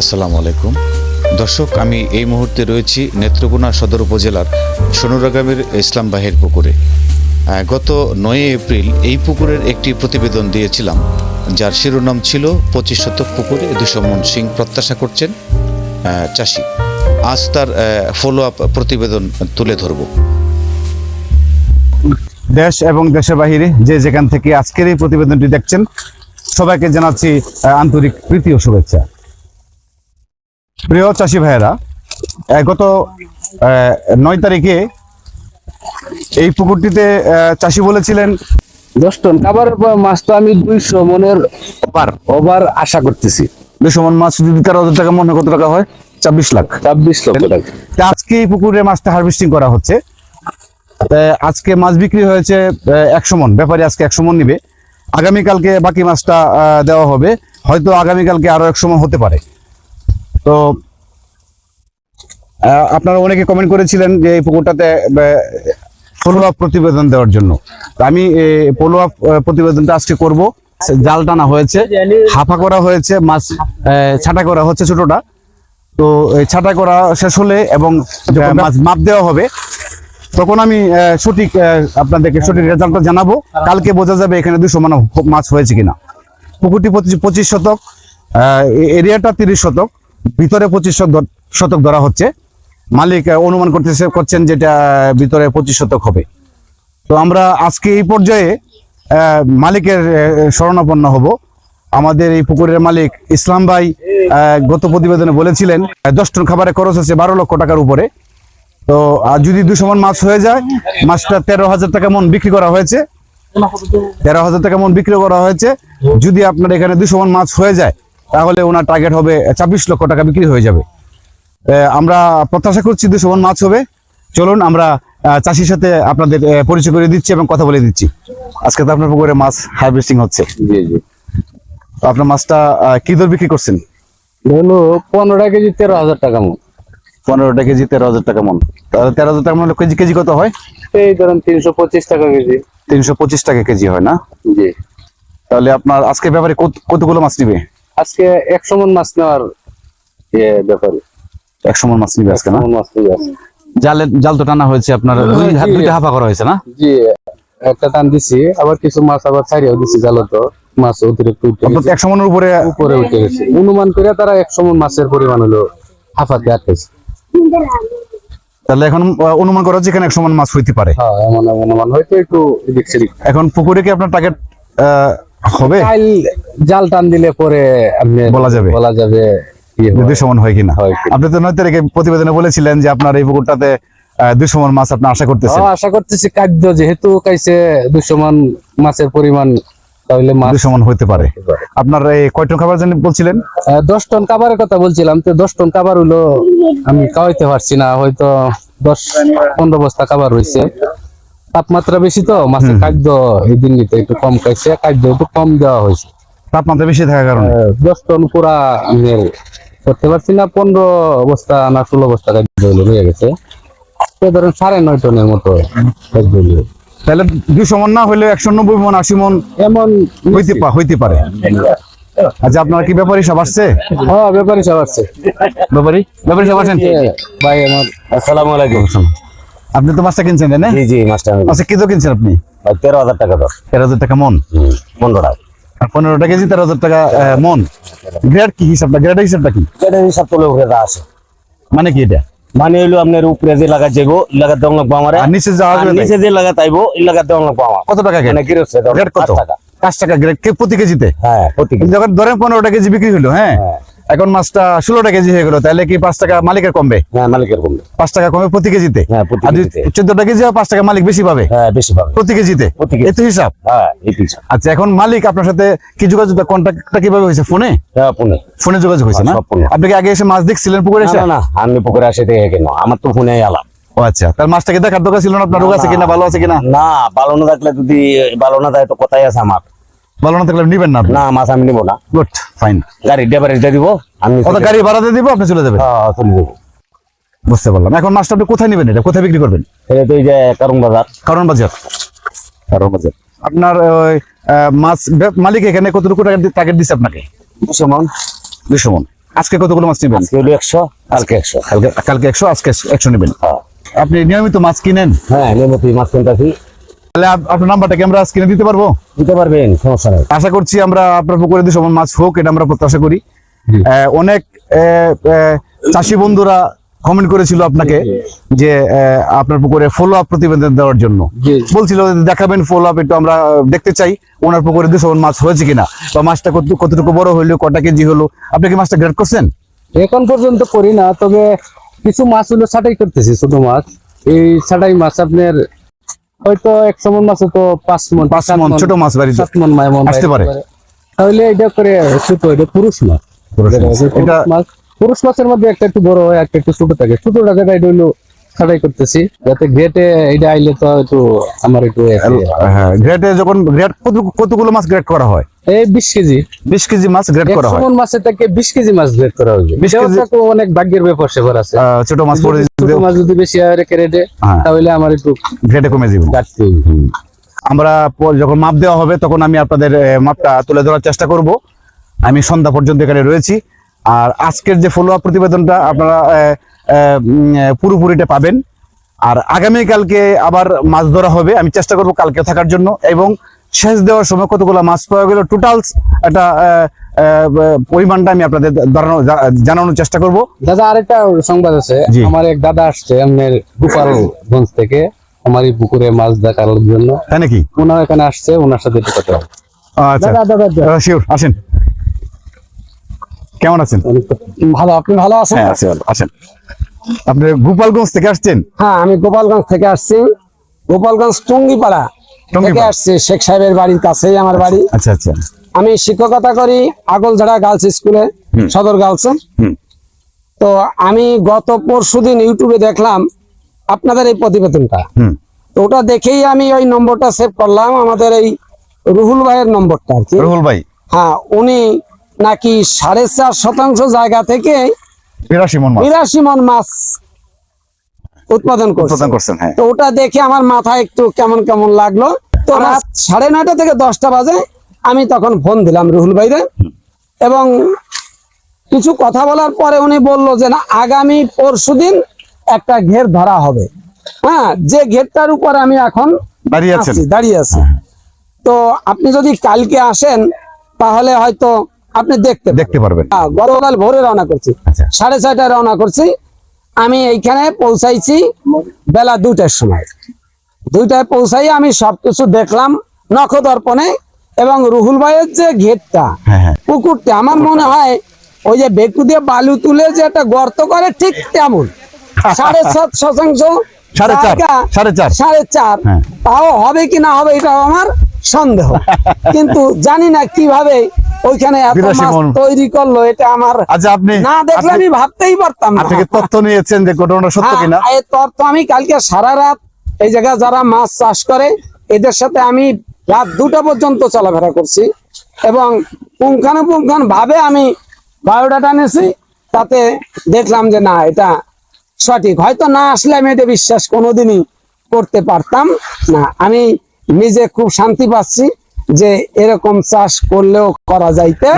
আসসালামু আলাইকুম। দর্শক, আমি এই মুহূর্তে রয়েছি নেত্রকোনা সদর উপজেলার সোনুরাগামের ইসলাম বাহির পুকুরে। গত নয় এপ্রিল এই পুকুরের একটি প্রতিবেদন দিয়েছিলাম, যার শিরোনাম ছিল পঁচিশ শতক পুকুরে দুশো মন সিং প্রত্যাশা করছেন চাষি। আজ তার ফলো আপ প্রতিবেদন তুলে ধরব। দেশ এবং দেশের বাহিরে যে যেখান থেকে আজকের এই প্রতিবেদনটি দেখছেন, সবাইকে জানাচ্ছি আন্তরিক প্রীতি ও শুভেচ্ছা। প্রিয় চাষি ভাইয়েরা গত নয় তারিখে এই পুকুরটিতে চাষি বলেছিলেন দশ টন খাবার মাছ তো আমি দুইশো মনের ওভার ওভার আশা করতেছি। দুশো মন মাছ যদি তেরো হাজার টাকা মনে কত টাকা হয়? ছাব্বিশ লাখ। ছাব্বিশ লক্ষ টাকা। আজকে এই পুকুরে মাছটা হারভেস্টিং করা হচ্ছে। আজকে মাছ বিক্রি হয়েছে একশো মন ব্যাপারী আজকে একশো মন নিবে। আগামীকালকে বাকি মাছটা দেওয়া হবে। হয়তো আগামীকালকে আরও একশো মন হতে পারে। তো আপনারা অনেকে কমেন্ট করেছিলেন যে এই পুকুরটাতে ফলো আপ প্রতিবেদন দেওয়ার জন্য। তো আমি ফলো আপ প্রতিবেদনটা আজকে করব। জাল টানা হয়েছে হাফা করা হয়েছে মাছ আহ, ছাটা করা হচ্ছে ছোটটা। তো এই ছাটা করা শেষ হলে এবং যখন মাছ মাপ দেওয়া হবে তখন আমি সঠিক আপনাদেরকে সঠিক রেজাল্টটা জানাব। কালকে বোঝা যাবে এখানে দুশো মান মাছ হয়েছে কিনা। পুকুরটি পঁচিশ পঁচিশ শতক এরিয়াটা তিরিশ শতক। ভিতরে পঁচিশ শতক- ধরা হচ্ছে। মালিক অনুমান করতেছে, করছেন যেটা ভিতরে পঁচিশ শতক হবে। তো আমরা আজকে এই পর্যায়ে মালিকের শরণাপন্ন হব। আমাদের এই পুকুরের মালিক ইসলাম ভাই গত প্রতিবেদনে বলেছিলেন দশ টন খাবারের খরচ আছে বারো লক্ষ টাকার উপরে। তো, আর যদি দুশো মন মাছ হয়ে যায়, মাছটা তেরো হাজার টাকা মন বিক্রি করা হয়েছে। তেরো হাজার টাকা মন বিক্রি করা হয়েছে। যদি আপনার এখানে দুশো মন মাছ হয়ে যায় তাহলে ওনার টার্গেট হবে ছাব্বিশ লক্ষ টাকা বিক্রি হয়ে যাবে। আমরা প্রত্যাশা করছি দুশো মন মাছ হবে। চলুন আমরা চাষির সাথে আপনাদের পরিচয় করে দিচ্ছি এবং কথা বলে দিচ্ছি। আজকে তো আপনার পুকুরে মাছ হারভেস্টিং হচ্ছে। জি আপনার মাছটা কি দর বিক্রি করছেন? হলো পনেরো কেজি তেরো হাজার টাকা মন। পনেরোটা কেজি তেরো হাজার টাকা মন। তাহলে তেরো হাজার টাকা মন কেজি কেজি কত হয়? এই ধরেন তিনশো পঁচিশ টাকা কেজি। তিনশো পঁচিশ টাকা কেজি হয় না? জি। তাহলে আপনার আজকে ব্যাপারে কত- কতগুলো মাছ নিবে? আজকে একশো মন মাছ নেওয়ার ব্যাপারে। একশো মন মাছ নিবে আজকে না? মাছ আসে। জালে জাল তো টানা হয়েছে আপনার দুই জি। দুইটা হাফা করা হয়েছে না? জি একটা টান দিছি আবার কিছু মাছ আবার ছাড়িয়েও দিছি জালো তো। মাছ অতিরিক্ত উঠে গেছে। একশো মনের উপরে উপরে উঠে গেছে। অনুমান করে তারা একশো মন মাছের পরিমাণ হলো হাফাতে আটকেছে। তাহলে এখন অনুমান করা এখানে একশো মন মাছ হইতে পারে। হ্যাঁ এমন অনুমান হয়তো একটু এখন পুকুরে কি আপনার টার্গেট হবে? জাল টান দিলে পরে আপনি বলা যাবে। বলা যাবে ইয়ে হয়। দুশো মন হয় কিনা। আপনি তো নয় তারিখে প্রতিবেদনে বলেছিলেন যে আপনার এই পুকুরটাতে দুশো মন মাছ আপনি আশা করতেছেন। আশা করতেছি খাদ্য যেহেতু কাইছে দুশো মান মাছের পরিমাণ তাহলে মাছ দুশো মন হইতে পারে। আপনার এই কয়টন খাবার জানি বলছিলেন? দশ টন কাবারের কথা বলছিলাম তো দশ টন কাবার হলো আমি খাওয়াইতে পারছি না হয়তো দশ পনেরো বস্তা কাবার হয়েছে তাপমাত্রা বেশি তো মাছের খাদ্য এই দিনটিতে একটু কম খাইছে খাদ্য একটু কম দেওয়া হয়েছে। তাপমাত্রা বেশি থাকার কারণে? দশ টন পুরা করতে পারছি না পনেরো বস্তা না ষোলো বস্তা খাদ্য হলো রয়ে গেছে। ধরেন সাড়ে নয় টনের মতো খাদ্য তাহলে দুশো মন না হলে একশো নব্বই মন আশি মন এমন হইতে হইতে পারে। আচ্ছা আপনার কি ব্যাপারী সব আসছে? হ্যাঁ ব্যাপারই সব আসছে। ব্যাপারী? ব্যাপারী সব আসেন? ভাই আমার আসসালামু আলাইকুম। আপনি তো মাছটা কিনছেন তাই না? জি জি মাস্টার আচ্ছা কি কিনছেন আপনি? তেরো হাজার টাকা দাও তেরো হাজার টাকা মন? পনেরো টাকা আর পনেরোটা কেজি তেরো হাজার টাকা মন? গ্রেড কি হিসাবটা গ্রেড হিসাবটা কি? এটা হিসাব তোলে উপরে আছে। মানে কি এটা? মানে হইল আপনার উপরে যে লাগা যাইবো লাগা দেওয়া লাগবো আমার। আর নিচে যা আসবে নিচে যে লাগা তাইবো এই লাগা দেওয়া লাগবো আমার। কত টাকা মানে গ্রেড? গ্রেড কত? টাকা। পাঁচ টাকা গ্রেড। কে প্রতি কেজিতে? হ্যাঁ প্রতি কেজি। যখন ধরেন পনেরোটা কেজি বিক্রি হলো হ্যাঁ? হ্যাঁ। এখন মাছটা ষোলোটা কেজি হয়ে গেলো তাহলে কি পাঁচ টাকা মালিকের কমবে? হ্যাঁ মালিকের কমবে। পাঁচ টাকা কমে প্রতি কেজিতে? হ্যাঁ, আর কেজিতে। চোদ্দটা কেজি পাঁচ টাকা মালিক বেশি পাবে? হ্যাঁ বেশি পাবে। প্রতি কেজিতে? প্রতি কেজি। এই তো হিসাব। হ্যাঁ আচ্ছা এখন মালিক আপনার সাথে কি যোগাযোগ কন্ট্যাক্টটা কীভাবে হয়েছে? ফোনে? হ্যাঁ পুনে ফোনে যোগাযোগ হয়েছে না? হ্যাঁ, আপনি কি আগে এসে মাছ দেখছিলেন পুকুরে এসে? না, আমি পুকুরে আসে দেখে কেন? আমার তো ফোনে আলাম ও আচ্ছা তার মাছটাকে দেখার দরকার ছিল না? আপনার রোগ আছে কিনা ভালো আছে কিনা? না ভালো না থাকলে যদি ভালো না থাকে তো কথাই আছে আমার। ভালো না থাকলে নিবেন না না মাছ আমি নিবো না। গুড ফাইন গাড়ি দিব আমি কত গাড়ি দিব আপনি চলে যাবেন? হ্যাঁ চলে দেবো বুঝতে পারলাম। এখন মাছটা আপনি কোথায় নেবেন এটা? কোথায় বিক্রি করবেন? এটা তো এই যে কারণ বাজার। কারণ বাজার। কারণ বাজার। আপনার ওই মাছ মালিক এখানে কতটুকু টাকা টার্গেট দিচ্ছে আপনাকে? দুশো মন। দুশো মন। আজকে কতগুলো মাছ নেবেন? আজকে একশো কালকে একশো। কালকে কালকে একশো আজকে একশো নেবেন। হ্যাঁ। আপনি নিয়মিত মাছ কিনেন? হ্যাঁ নেমতি মাছ কিনতেছি। তাহলে আপনার নাম্বারটা কি আমরা কিনে দিতে পারব? দিতে পারবেন সমস্যা নেই। আশা করছি আমরা আপনার পুকুরে দিয়ে সমান মাছ হোক এটা আমরা প্রত্যাশা করি। অনেক চাষি বন্ধুরা কমেন্ট করেছিল আপনাকে যে আপনার পুকুরে ফলো আপ প্রতিবেদন দেওয়ার জন্য। বলছিল দেখাবেন ফলো আপ একটু আমরা দেখতে চাই ওনার পুকুরে দুশো মাছ হয়েছে কিনা? বা মাছটা কত- কতটুকু বড় হইল কটা কেজি হলো আপনি কি মাছটা গ্রেড করছেন? এখন পর্যন্ত করি না তবে কিছু মাছ হলো ছাটাই করতেছি ছোট মাছ। এই ছাটাই মাছ আপনার হয়তো এক সমন মাছ তো পাঁচ মন পাঁচ মন ছোট মাছ বাড়ি সাত মন মন আসতে পারে। তাহলে এটা করে ছোট এটা পুরুষ মাছ পুরুষ মাছ। পুরুষ মাছের মধ্যে একটা একটু বড় হয় একটা একটু ছোট থাকে ছোট টাকাটা এটা হইল ছাটাই করতেছি যাতে গ্রেটে এটা আইলে তো একটু আমার একটু হ্যাঁ গ্রেডে যখন গ্রেড কতগুলো মাছ গ্রেড করা হয়? এই বিশ কেজি। বিশ কেজি মাছ গ্রেড করা হয়। মন থেকে বিশ কেজি মাছ গ্রেড করা হবে 20 কেজি- তো অনেক ভাগ্যের ব্যাপার স্যাপার আছে। ছোট মাছ পরে ছোট মাছ যদি বেশি হয় রেটে হ্যাঁ। তাহলে আমার একটু গ্রেডে কমে যাবে। হইবে। আমরা যখন মাপ দেওয়া হবে তখন আমি আপনাদের মাপটা তুলে ধরার চেষ্টা করব। আমি সন্ধ্যা পর্যন্ত এখানে রয়েছি। আর আজকের যে ফলো আপ প্রতিবেদনটা আপনারা পুরোপুরিটা পাবেন। আর আগামীকালকে আবার মাছ ধরা হবে আমি চেষ্টা করব কালকে থাকার জন্য। এবং শেষ দেওয়ার সময় কতগুলো মাছ পাওয়া গেল টোটালস একটা পরিমাণটা আমি আপনাদের দাঁড়ানো জানানোর চেষ্টা করব। দাদা আরেকটা সংবাদ আছে। জি। আমার এক দাদা আসছে আপনার গোপালগঞ্জ থেকে। আমার এই পুকুরে মাছ দেখার জন্য। তাই নাকি? ওনার এখানে আসছে ওনার সাথে একটু কথা আচ্ছা। দাদা দাদা শিওর আসেন। কেমন আছেন? ভালো আপনি ভালো আছেন? হ্যাঁ আছি ভালো আসেন আপনি গোপালগঞ্জ থেকে আসছেন? হ্যাঁ আমি গোপালগঞ্জ থেকে আসছি। গোপালগঞ্জ টঙ্গিপাড়া থেকে। আসছি শেখ সাহেবের বাড়ির কাছেই আমার বাড়ি। আচ্ছা আচ্ছা। আমি শিক্ষকতা করি আগলঝাড়া গার্লস স্কুলে সদর গার্লসে। তো আমি গত পরশুদিন ইউটিউবে দেখলাম আপনাদের এই প্রতিবেদনটা। হুম। তো ওটা দেখেই আমি ওই নম্বরটা সেভ করলাম আমাদের এই রুহুল ভাইয়ের নম্বরটা আর কি। রুহুল ভাই? হ্যাঁ উনি নাকি সাড়ে চার শতাংশ জায়গা থেকে বিরাশি মন মাছ। বিরাশি মন মাছ উৎপাদন উৎপাদন করছেন হ্যাঁ। তো ওটা দেখে আমার মাথায় একটু কেমন কেমন লাগল। তো রাত সাড়ে নয়টা থেকে দশটা বাজে আমি তখন ফোন দিলাম রুহুল ভাইরে। এবং কিছু কথা বলার পরে উনি বলল যে না আগামী পরশুদিন একটা ঘের ধরা হবে। হ্যাঁ যে ঘেরটার উপর আমি এখন দাঁড়িয়ে আছি, দাঁড়িয়ে আছি। তো আপনি যদি কালকে আসেন তাহলে হয়তো আপনি দেখতে দেখতে পারবেন। হ্যাঁ, গতকাল ভোরে রওনা করছি। আচ্ছা। সাড়ে ছয়টায় রওনা করছি। আমি এইখানে পৌঁছাইছি বেলা দুইটার সময়। দুইটায় পৌঁছাই আমি সবকিছু দেখলাম নখদর্পণে এবং রুহুল ভাইয়ের যে ঘেরটা হ্যাঁ হ্যাঁ। পুকুরটা আমার মনে হয় ওই যে বেকু দিয়ে বালু তুলে যে একটা গর্ত করে ঠিক তেমন। সাড়ে সাত শতাংশ সাড়ে চার। তাও হবে কি না হবে এটাও আমার সন্দেহ। কিন্তু জানি না কীভাবে ওইখানে তৈরি করল এটা আমার আচ্ছা আপনি না দেখলে আমি ভাবতেই পারতাম না। তথ্য নিয়েছেন যে ঘটনাটা সত্য হ্যাঁ, কিনা? এই তথ্য আমি কালকে সারা রাত এই জায়গায় যারা মাছ চাষ করে এদের সাথে আমি রাত দুটা পর্যন্ত চলাফেরা করছি এবং পুঙ্খানুপুঙ্খান ভাবে আমি বায়োডাটা নিয়েছি তাতে দেখলাম যে না এটা সঠিক। হয়তো না আসলে আমি এটা বিশ্বাস কোনোদিনই করতে পারতাম না। আমি নিজে খুব শান্তি পাচ্ছি। যে এরকম চাষ করলেও করা যাইতে।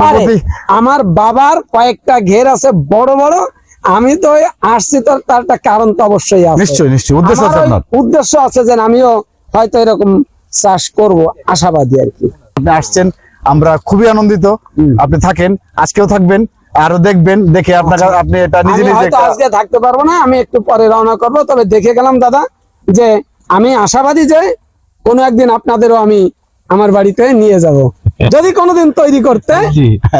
প্রতি- আমার বাবার কয়েকটা ঘের আছে বড় বড়। আমি তো আসছি তো তার একটা কারণ তো অবশ্যই আছে। নিশ্চয়ই নিশ্চয়ই। উদ্দেশ্য আছে উদ্দেশ্য আছে যে আমিও হয়তো এরকম চাষ করব আশাবাদী আর কি। আপনি আসছেন আমরা খুবই আনন্দিত। আপনি থাকেন আজকেও থাকবেন আরও দেখবেন দেখে আপনার আপনি এটা নিজে নিজে আজকে থাকতে পারব না আমি একটু পরে রওনা করব। তবে দেখে গেলাম দাদা যে আমি আশাবাদী যে কোনো একদিন আপনাদেরও আমি আমার বাড়িতে নিয়ে যাব। যদি কোনোদিন তৈরি করতে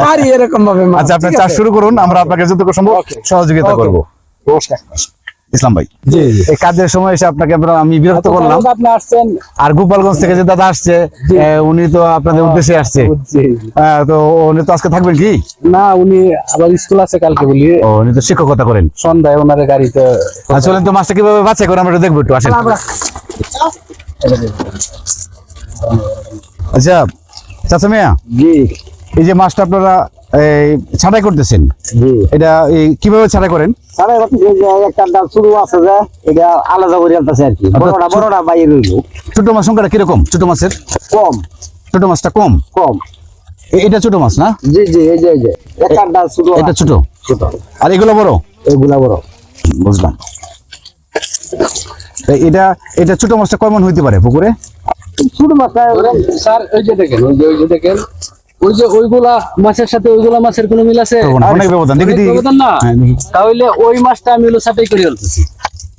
পারি এরকম ভাবে আচ্ছা আপনি চাষ শুরু করুন আমরা আপনাকে যতটুকু সম্ভব সহযোগিতা. করব। নমস্কার। ইসলাম ভাই এই কাজের সময় এসে আপনাকে আমি বিরক্ত করলাম। আসছেন। আর গোপালগঞ্জ থেকে যে দাদা আসছে উনি তো আপনাদের উদ্দেশ্যে আসছে। হ্যাঁ, তো উনি তো আজকে থাকবেন কি? না উনি আবার স্কুল আছে কালকে বলি। ও উনি তো শিক্ষকতা করেন। সন্ধ্যায় ওনার গাড়িতে চলেন তো মাছটা কীভাবে বাছাই করে আমরা দেখব একটু আসেন। আচ্ছা চাচা মিয়া? জি। এই যে মাছটা আপনারা এই, ছাঁটাই করতেছেন এটা কীভাবে ছাঁটাই করেন? তাহলে এই একটা ডাল শুরু আছে যে এটা আলাদা করে আনতেছে আর কি। বড়টা বড়টা বাইরে রইল। ছোট মাছ সংখ্যাটা কীরকম? ছোট মাছের? কম। ছোট মাছটা কম? কম। এটা ছোট মাছ না? জি জি এই যে এই যে একটা শুধু এটা ছোট। ছোট। আর এগুলো বড়? এগুলা বড়। বুঝলাম। এটা এটা ছোট মাছটা হইতে পারে পুকুরে? ছোট স্যার ওই যে দেখেন ওই যে ওই যে দেখেন ওই যে ওইগুলা মাছের সাথে ওইগুলা মাছের কোনো মিল আছে? অনেক ব্যবধান দেখি ব্যবধান না? হ্যাঁ, তাহলে ওই মাছটা আমি হলো সাটাই করে ফেলতেছি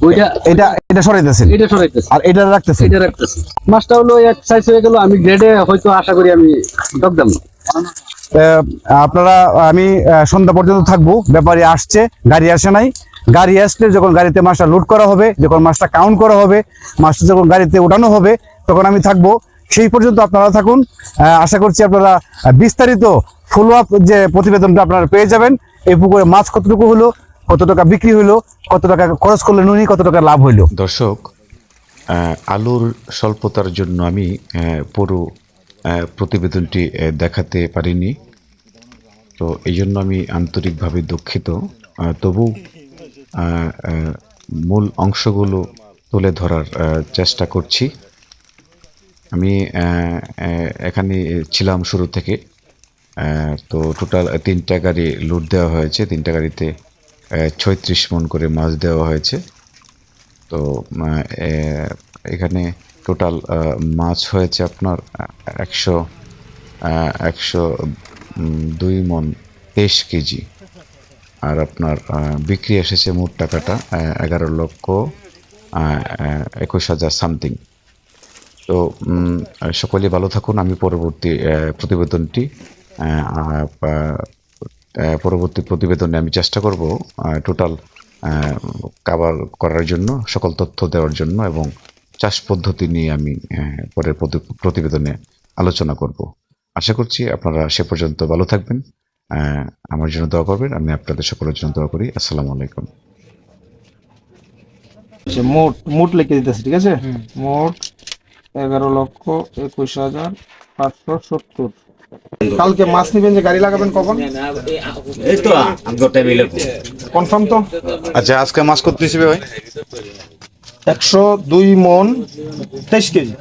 ওইটা এটা এটা সরাইতেছেন? এটা সরাইতেছি। আর এটা রাখতেছেন? এটা রাখতেছি। মাছটা হলো এক সাইজ হয়ে গেল আমি গ্রেডে হয়তো আশা করি আমি দগদাম আপনারা আমি আহ, সন্ধ্যা পর্যন্ত থাকব। ব্যাপারী আসছে গাড়ি আসে নাই। গাড়ি আসলে যখন গাড়িতে মাছটা লোড করা হবে যখন মাছটা কাউন্ট করা হবে মাছটা যখন গাড়িতে ওঠানো হবে তখন আমি থাকব। সেই পর্যন্ত আপনারা থাকুন। আশা করছি আপনারা বিস্তারিত ফলো আপ যে প্রতিবেদনটা আপনারা পেয়ে যাবেন, এই পুকুরে মাছ কতটুকু হলো, কত টাকা বিক্রি হলো, কত টাকা খরচ করলে নুনি কত টাকা লাভ হইল দর্শক আলুর স্বল্পতার জন্য আমি পুরো প্রতিবেদনটি দেখাতে পারিনি। তো এই জন্য আমি আন্তরিকভাবে দুঃখিত। তবু মূল অংশগুলো তুলে ধরার চেষ্টা করছি। আমি এখানে ছিলাম শুরু থেকে। তো টোটাল তিনটা গাড়ি লুট দেওয়া হয়েছে। তিনটা গাড়িতে ছয়ত্রিশ মন করে মাছ দেওয়া হয়েছে। তো এখানে টোটাল মাছ হয়েছে আপনার একশো একশো দুই মন তেইশ কেজি। আর আপনার বিক্রি এসেছে মোট টাকাটা এগারো লক্ষ একুশ হাজার সামথিং। তো সকলে ভালো থাকুন। আমি পরবর্তী প্রতিবেদনটি পরবর্তী প্রতিবেদনে আমি চেষ্টা করব টোটাল কাভার করার জন্য সকল তথ্য দেওয়ার জন্য এবং চাষ পদ্ধতি নিয়ে আমি পরের প্রতি- প্রতিবেদনে আলোচনা করব। আশা করছি আপনারা সে পর্যন্ত ভালো থাকবেন। আমার জন্য দোয়া করবেন। আমি আপনাদের সকলের জন্য দোয়া করি। আসসালামু আলাইকুম। আচ্ছা, মোট মোট লিখে দিতেছি ঠিক আছে? মোট এগারো লক্ষ একুশ হাজার পাঁচশো সত্তর। কালকে মাছ নিবেন যে গাড়ি লাগাবেন কখন? এই তো কনফার্ম তো? আচ্ছা আজকে মাছ কত হিসেবে ভাই? একশো দুই মন তেইশ কেজি।